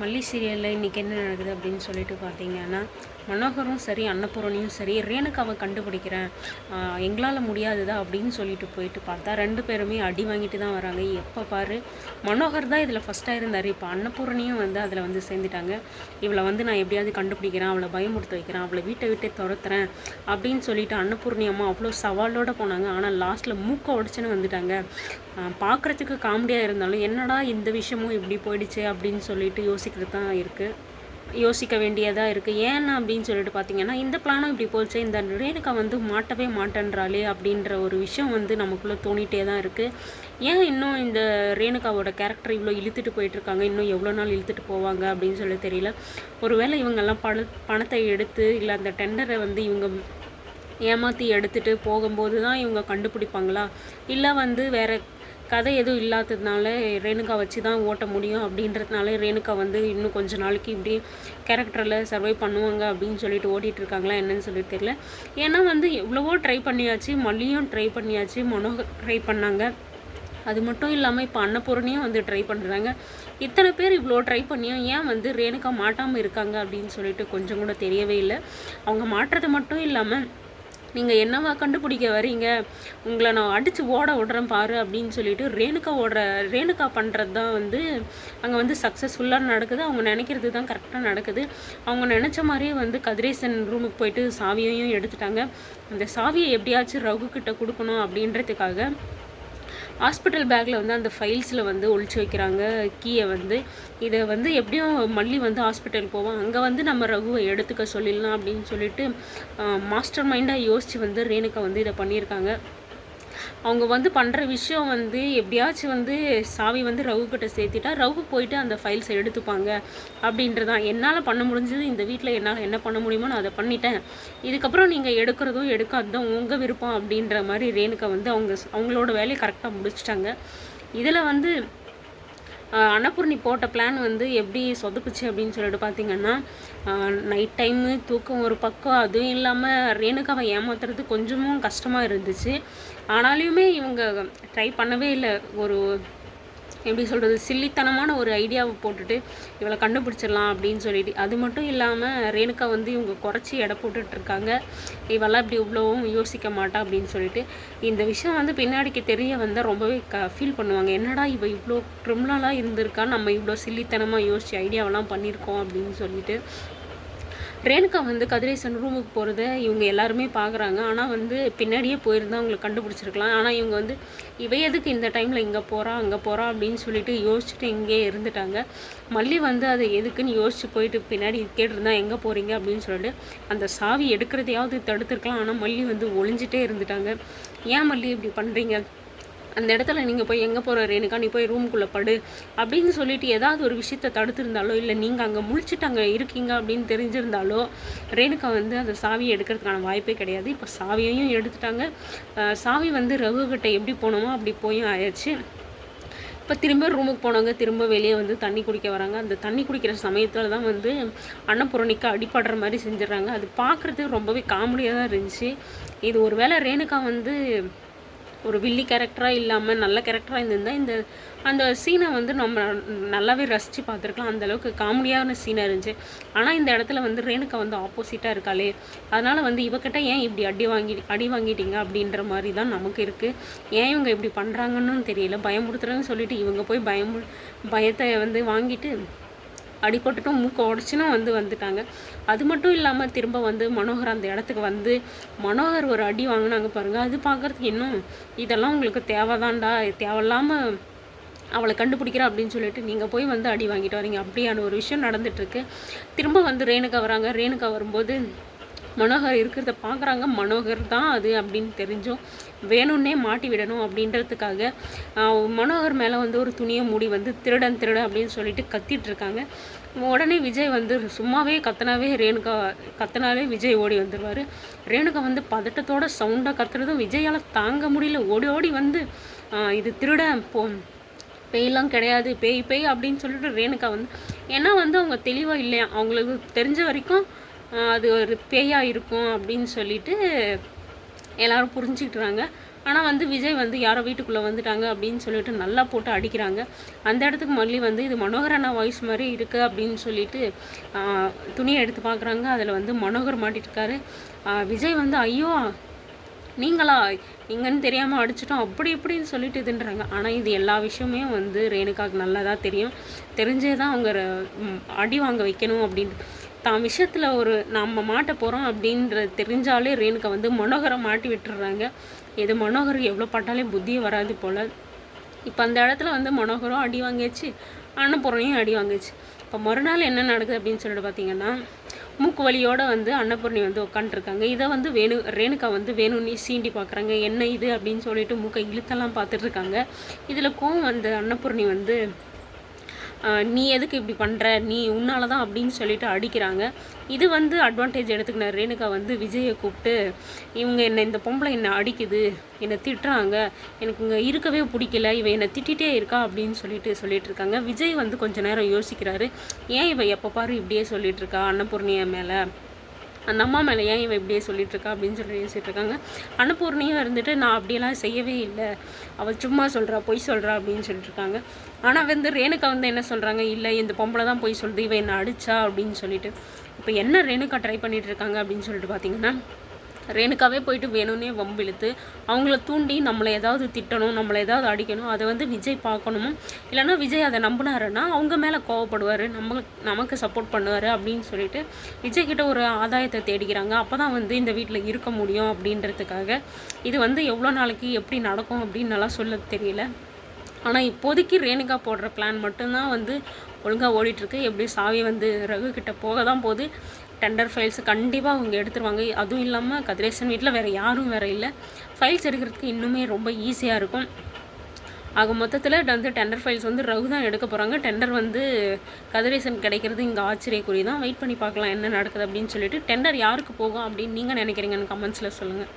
மல்லி சீரியலில் இன்றைக்கி என்ன நடக்குது அப்படின்னு சொல்லிட்டு பார்த்தீங்கன்னா மனோகரும் சரி அன்னபூரணியும் சரி ரேணுக்காவை கண்டுபிடிக்கிறேன். எங்களால் முடியாதுதா அப்படின்னு சொல்லிட்டு போயிட்டு பார்த்தா ரெண்டு பேருமே அடி வாங்கிட்டு தான் வராங்க. எப்போ பாரு மனோகர் தான் இதில் ஃபஸ்ட்டாக இருந்தார். இப்போ அன்னபூரணியும் வந்து அதில் வந்து சேர்ந்துட்டாங்க. இவளை வந்து நான் எப்படியாவது கண்டுபிடிக்கிறேன் அவளை பயமுறுத்த வைக்கிறேன் அவளை வீட்டை விட்டே துரத்துறேன் அப்படின்னு சொல்லிட்டு அன்னபூர்ணி அம்மா அவ்வளோ சவாலோடு போனாங்க. ஆனால் லாஸ்ட்டில் மூக்கை உடச்சுன்னு வந்துட்டாங்க. பார்க்குறதுக்கு காமெடியாக இருந்தாலும் என்னடா இந்த விஷயமும் இப்படி போயிடுச்சு அப்படின்னு சொல்லிட்டு யோசிக்கிறது தான் இருக்குது யோசிக்க வேண்டியதாக இருக்குது ஏன் அப்படின்னு சொல்லிட்டு பார்த்தீங்கன்னா இந்த பிளானும் இப்படி போச்சு. இந்த ரேணுகா வந்து மாட்டவே மாட்டேன்றாளே அப்படின்ற ஒரு விஷயம் வந்து நமக்குள்ளே தோணிகிட்டே தான் இருக்குது ஏன் இன்னும் இந்த ரேணுகாவோட கேரக்டர் இவ்வளோ இழுத்துட்டு போயிட்டுருக்காங்க இன்னும் எவ்வளோ நாள் இழுத்துட்டு போவாங்க அப்படின்னு சொல்லி தெரியல. ஒருவேளை இவங்கெல்லாம் பண பணத்தை எடுத்து இல்லை அந்த டெண்டரை வந்து இவங்க ஏமாற்றி எடுத்துகிட்டு போகும்போது தான் இவங்க கண்டுபிடிப்பாங்களா? இல்லை வந்து வேறு கதை எதுவும் இல்லாததுனால ரேணுகா வச்சு தான் ஓட்ட முடியும் அப்படின்றதுனால ரேணுகா வந்து இன்னும் கொஞ்ச நாளைக்கு இப்படி கேரக்டரில் சர்வை பண்ணுவாங்க அப்படின்னு சொல்லிட்டு ஓட்டிகிட்டு இருக்காங்களா என்னன்னு சொல்லி தெரியல. ஏன்னா வந்து எவ்வளவோ ட்ரை பண்ணியாச்சு மல்லியும் ட்ரை பண்ணியாச்சு மனோகர் ட்ரை பண்ணாங்க. அது மட்டும் இல்லாமல் இப்போ அன்னபூரணியும் வந்து ட்ரை பண்ணுறாங்க இத்தனை பேர் இவ்வளோ ட்ரை பண்ணியும் ஏன் வந்து ரேணுகா மாட்டாமல் இருக்காங்க அப்படின்னு சொல்லிட்டு கொஞ்சம் கூட தெரியவே இல்லை. அவங்க மாட்டுறது மட்டும் இல்லாமல் நீங்கள் என்னவா கண்டுபிடிக்க வரீங்க? உங்களை நான் அடித்து ஓட விடுறேன் பாரு அப்படின்னு சொல்லிட்டு ரேணுகா ஓடுற ரேணுகா பண்ணுறது தான் வந்து அங்கே வந்து சக்ஸஸ்ஃபுல்லாக நடக்குது. அவங்க நினைக்கிறது தான் கரெக்டாக நடக்குது. அவங்க நினச்ச மாதிரியே வந்து கதிரேசன் ரூமுக்கு போயிட்டு சாவியையும் எடுத்துட்டாங்க. அந்த சாவியை எப்படியாச்சும் ரகு கிட்ட கொடுக்கணும் அப்படின்றதுக்காக ஹாஸ்பிட்டல் பேக்கில் வந்து அந்த ஃபைல்ஸில் வந்து ஒழிச்சு வைக்கிறாங்க. கீயை வந்து இதை வந்து எப்படியும் மல்லி வந்து ஹாஸ்பிட்டல் போவோம். அங்கே வந்து நம்ம ரகுவை எடுத்துக்க சொல்லிடலாம் அப்படின்னு சொல்லிட்டு மாஸ்டர் மைண்டாக யோசித்து வந்து ரேணுகா வந்து இதை பண்ணியிருக்காங்க. அவங்க வந்து பண்ணுற விஷயம் வந்து எப்படியாச்சும் வந்து சாவி வந்து ரகு கிட்ட சேர்த்திட்டா ரவுக்கு போயிட்டு அந்த ஃபைல்ஸை எடுத்துப்பாங்க அப்படின்றதான் என்னால் பண்ண முடிஞ்சது இந்த வீட்டில் என்னால் என்ன பண்ண முடியுமோ நான் அதை பண்ணிட்டேன். இதுக்கப்புறம் நீங்கள் எடுக்கிறதும் எடுக்காததும் உங்கள் விருப்பம் அப்படின்ற மாதிரி ரேணுகா வந்து அவங்க அவங்களோட வேலையை கரெக்டாக முடிச்சிட்டாங்க. இதில் வந்து அன்னபூர்ணி போட்ட பிளான் வந்து எப்படி சொதப்புச்சு அப்படின்னு சொல்லிட்டு பார்த்தீங்கன்னா நைட் டைமு தூக்கம் ஒரு பக்கம் அதுவும் இல்லாமல் ரேணுகாவை ஏமாத்துறது கொஞ்சமும் கஷ்டமாக இருந்துச்சு. ஆனாலுமே இவங்க ட்ரை பண்ணவே இல்லை. ஒரு எப்படி சொல்கிறது சில்லித்தனமான ஒரு ஐடியாவை போட்டுட்டு இவளை கண்டுபிடிச்சிடலாம் அப்படின்னு சொல்லிட்டு. அது மட்டும் இல்லாமல் ரேணுகா வந்து இவங்க குறைச்சி எடை போட்டுட்டு இருக்காங்க. இவெல்லாம் இப்படி இவ்வளோவும் யோசிக்க மாட்டா அப்படின்னு சொல்லிட்டு. இந்த விஷயம் வந்து பின்னாடிக்கு தெரிய வந்தால் ரொம்பவே க ஃபீல் பண்ணுவாங்க. என்னடா இவ இவ்வளோ கிரிமினலாக இருந்திருக்கா? நம்ம இவ்வளோ சில்லித்தனமாக யோசிச்சு ஐடியாவெல்லாம் பண்ணியிருக்கோம் அப்படின்னு சொல்லிட்டு. ரேணுகா வந்து கதிரேசன் ரூமுக்கு போகிறத இவங்க எல்லாருமே பார்க்குறாங்க ஆனால் வந்து பின்னாடியே போயிருந்தால் அவங்களுக்கு கண்டுபிடிச்சிருக்கலாம். ஆனால் இவங்க வந்து இவை எதுக்கு இந்த டைமில் இங்கே போகிறா அங்கே போகிறா அப்படின்னு சொல்லிட்டு யோசிச்சுட்டு இங்கே இருந்துட்டாங்க. மல்லி வந்து அதை எதுக்குன்னு யோசிச்சு போயிட்டு பின்னாடி கேட்டிருந்தா எங்கே போகிறீங்க அப்படின்னு சொல்லிட்டு அந்த சாவி எடுக்கிறதையாவது தடுத்துருக்கலாம். ஆனால் மல்லி வந்து ஒளிஞ்சிட்டே இருந்துட்டாங்க. ஏன் மல்லி இப்படி பண்ணுறீங்க அந்த இடத்துல நீங்கள் போய் எங்கே போகிற ரேணுக்கா நீ போய் ரூம்குள்ளே படு. அப்படின்னு சொல்லிட்டு ஏதாவது ஒரு விஷயத்த தடுத்திருந்தாலோ இல்லை நீங்கள் அங்கே முழிச்சிட்டு அங்கே இருக்கீங்க அப்படின்னு தெரிஞ்சிருந்தாலோ ரேணுகா வந்து அந்த சாவியை எடுக்கிறதுக்கான வாய்ப்பே கிடையாது. இப்போ சாவியையும் எடுத்துட்டாங்க. சாவி வந்து ரகுகிட்ட எப்படி போனோமோ அப்படி போயும் ஆயிடுச்சு. இப்போ திரும்ப ரூமுக்கு போனவங்க திரும்ப வெளியே வந்து தண்ணி குடிக்க வராங்க. அந்த தண்ணி குடிக்கிற சமயத்தில் தான் வந்து அன்னபூரணிக்கு அடிப்படுற மாதிரி செஞ்சிடறாங்க. அது பார்க்குறதுக்கு ரொம்பவே காமெடியாக தான் இருந்துச்சு. இது ஒரு வேளை ரேணுகா வந்து ஒரு வில்லி கேரக்டராக இல்லாமல் நல்ல கேரக்டராக இருந்திருந்தால் இந்த அந்த சீனை வந்து நம்ம நல்லாவே ரசித்து பார்த்துருக்கலாம். அந்தளவுக்கு காமெடியான சீனாக இருந்துச்சு. ஆனால் இந்த இடத்துல வந்து ரேணுகா வந்து ஆப்போசிட்டாக இருக்காளே. அதனால் வந்து இவக்கிட்ட ஏன் இப்படி அடி வாங்கி அடி வாங்கிட்டீங்க அப்படின்ற மாதிரி தான் நமக்கு இருக்குது ஏன் இவங்க இப்படி பண்ணுறாங்கன்னு தெரியல. பயமுறுத்துறேன்னு சொல்லிட்டு இவங்க போய் பயமு பயத்தை வந்து வாங்கிட்டு அடிபட்டுட்டும் மூக்க உடச்சினும் வந்து வந்துட்டாங்க. அது மட்டும் இல்லாமல் திரும்ப வந்து மனோகர் அந்த இடத்துக்கு வந்து மனோகர் ஒரு அடி வாங்கினாங்க பாருங்கள் அது பார்க்குறதுக்கு இன்னும் இதெல்லாம் உங்களுக்கு தேவைதான்டா தேவையில்லாமல் அவளை கண்டுபிடிக்கிறா அப்படின்னு சொல்லிட்டு நீங்கள் போய் வந்து அடி வாங்கிட்டு வரீங்க. அப்படியான ஒரு விஷயம் நடந்துட்டுருக்கு திரும்ப வந்து ரேணுகா வராங்க. ரேணுகா வரும்போது மனோகர் இருக்கிறத பார்க்குறாங்க. மனோகர் தான் அது அப்படின்னு தெரிஞ்சும் வேணும்னே மாட்டி விடணும் அப்படின்றதுக்காக மனோகர் மேலே வந்து ஒரு துணியை மூடி வந்து திருடன் திருடன் அப்படின்னு சொல்லிட்டு கத்திட்டு இருக்காங்க. உடனே விஜய் வந்து சும்மாவே கத்தனாவே ரேணுகா கத்தனாவே விஜய் ஓடி வந்துடுவார் ரேணுகா வந்து பதட்டத்தோட சவுண்டாக கத்துறதும் விஜயால் தாங்க முடியல. ஓடி ஓடி வந்து இது திருடன் போ பேயெல்லாம் கிடையாது பேய் பேய் அப்படின்னு சொல்லிட்டு ரேணுகா வந்து ஏன்னா வந்து அவங்க தெளிவாக இல்லையா? அவங்களுக்கு தெரிஞ்ச வரைக்கும் அது ஒரு பேயாக இருக்கும் அப்படின்னு சொல்லிட்டு எல்லாரும் புரிஞ்சுக்கிட்டுறாங்க. ஆனால் வந்து விஜய் வந்து யாரோ வீட்டுக்குள்ளே வந்துட்டாங்க அப்படின்னு சொல்லிட்டு நல்லா போட்டு அடிக்கிறாங்க. அந்த இடத்துக்கு மல்லி வந்து இது மனோகரனா வாய்ஸ் மாதிரி இருக்குது அப்படின்னு சொல்லிட்டு துணியை எடுத்து பார்க்குறாங்க. அதில் வந்து மனோகர் மாட்டிருக்காரு விஜய் வந்து ஐயோ நீங்களா? நீங்கன்னு தெரியாமல் அடிச்சிட்டோம். அப்படி இப்படின்னு சொல்லிட்டு இதுன்றாங்க. ஆனால் இது எல்லா விஷயமே வந்து ரேணுகாவுக்கு நல்லதாக தெரியும். தெரிஞ்சே தான் அவங்க அடி வாங்க வைக்கணும் அப்படின்ட்டு தான் விஷயத்தில் ஒரு நம்ம மாட்ட போகிறோம் அப்படின்றது தெரிஞ்சாலே ரேணுகா வந்து மனோகரை மாட்டி விட்டுடுறாங்க இது மனோகர் எவ்வளோ பட்டாலே புத்தியே வராது போல். இப்போ அந்த இடத்துல வந்து மனோகரும் அடி வாங்கியாச்சு அன்னபூர்ணையும் அடி வாங்கிச்சு இப்போ மறுநாள் என்ன நடக்குது அப்படின்னு சொல்லிட்டு பார்த்தீங்கன்னா மூக்கு வலியோடு வந்து அன்னபூர்ணி வந்து உட்காந்துருக்காங்க இதை வந்து வேணு ரேணுகா வந்து வேணும்னே சீண்டி பார்க்குறாங்க என்ன இது அப்படின்னு சொல்லிட்டு மூக்கை இழுத்தெல்லாம் பார்த்துட்ருக்காங்க இதில் கோவம் வந்து அன்னபூர்ணி வந்து நீ எதுக்கு இப்படி பண்ணுற நீ உன்னால தான் அப்படின்னு சொல்லிட்டு அடிக்கிறாங்க. இது வந்து அட்வான்டேஜ் எடுத்துக்கின ரேணுகா வந்து விஜயை கூப்பிட்டு இவங்க என்னை இந்த பொம்பளை என்னை அடிக்குது என்னை திட்டுறாங்க எனக்கு இங்கே இருக்கவே பிடிக்கல இவன் என்னை திட்டிகிட்டே இருக்கா? அப்படின்னு சொல்லிட்டு சொல்லிட்டு இருக்காங்க. விஜய் வந்து கொஞ்ச நேரம் யோசிக்கிறாரு. ஏன் இவன் எப்போ பாரு இப்படியே சொல்லிட்டு இருக்கா அன்னபூர்ணியா மேலே? அந்த அம்மா மேலே ஏன் இவன் இப்படியே சொல்லிட்டு இருக்கா அப்படின்னு சொல்லி யோசிச்சுட்ருக்காங்க. அன்னபூர்ணியும் இருந்துட்டு நான் அப்படியெல்லாம் செய்யவே இல்லை. அவள் சும்மா சொல்கிறா பொய் சொல்கிறா அப்படின்னு சொல்லிட்டுருக்காங்க. ஆனால் வந்து ரேணுகா வந்து என்ன சொல்கிறாங்க இல்லை இந்த பொம்பளை தான் பொய் சொல்லுது. இவன் என்னை அடிச்சா அப்படின்னு சொல்லிட்டு. இப்போ என்ன ரேணுகா ட்ரை பண்ணிகிட்ருக்காங்க இருக்காங்க அப்படின்னு சொல்லிட்டு பார்த்தீங்கன்னா ரேணுக்காவே போயிட்டு வேணும்னே வம்பு இழுத்து அவங்கள தூண்டி நம்மளை ஏதாவது திட்டணும் நம்மளை ஏதாவது அடிக்கணும் அதை வந்து விஜய் பார்க்கணும்? இல்லைன்னா விஜய் அதை நம்பினாருன்னா அவங்க மேலே கோவப்படுவார் நம்ம நமக்கு சப்போர்ட் பண்ணுவார் அப்படின்னு சொல்லிட்டு விஜய் கிட்ட ஒரு ஆதாயத்தை தேடிக்கிறாங்க. அப்போ தான் வந்து இந்த வீட்டில் இருக்க முடியும் அப்படின்றதுக்காக. இது வந்து எவ்வளோ நாளைக்கு எப்படி நடக்கும் அப்படின்னு நல்லா சொல்ல தெரியல. ஆனால் இப்போதைக்கு ரேணுகா போடுற பிளான் மட்டும்தான் வந்து ஒழுங்காக ஓடிட்டுருக்கு எப்படி சாவி வந்து ரகு கிட்ட போக தான் போகுது. டெண்டர் ஃபைல்ஸ் கண்டிப்பாக அவங்க எடுத்துருவாங்க. அதுவும் இல்லாமல் கதிரேசன் வீட்டில் வேறு யாரும் வேறு இல்லை. ஃபைல்ஸ் எடுக்கிறதுக்கு இன்னுமே ரொம்ப ஈஸியாக இருக்கும். ஆக மொத்தத்தில் வந்து டெண்டர் ஃபைல்ஸ் வந்து ரகு தான் எடுக்க போகிறாங்க டெண்டர் வந்து கதிரேசன் கிடைக்கிறது இங்கே ஆச்சரியக்குறி தான். வெயிட் பண்ணி பார்க்கலாம் என்ன நடக்குது அப்படின்னு சொல்லிட்டு டெண்டர் யாருக்கு போகும் அப்படின்னு நீங்கள் நினைக்கிறீங்கன்னு கமெண்ட்ஸில் சொல்லுங்கள்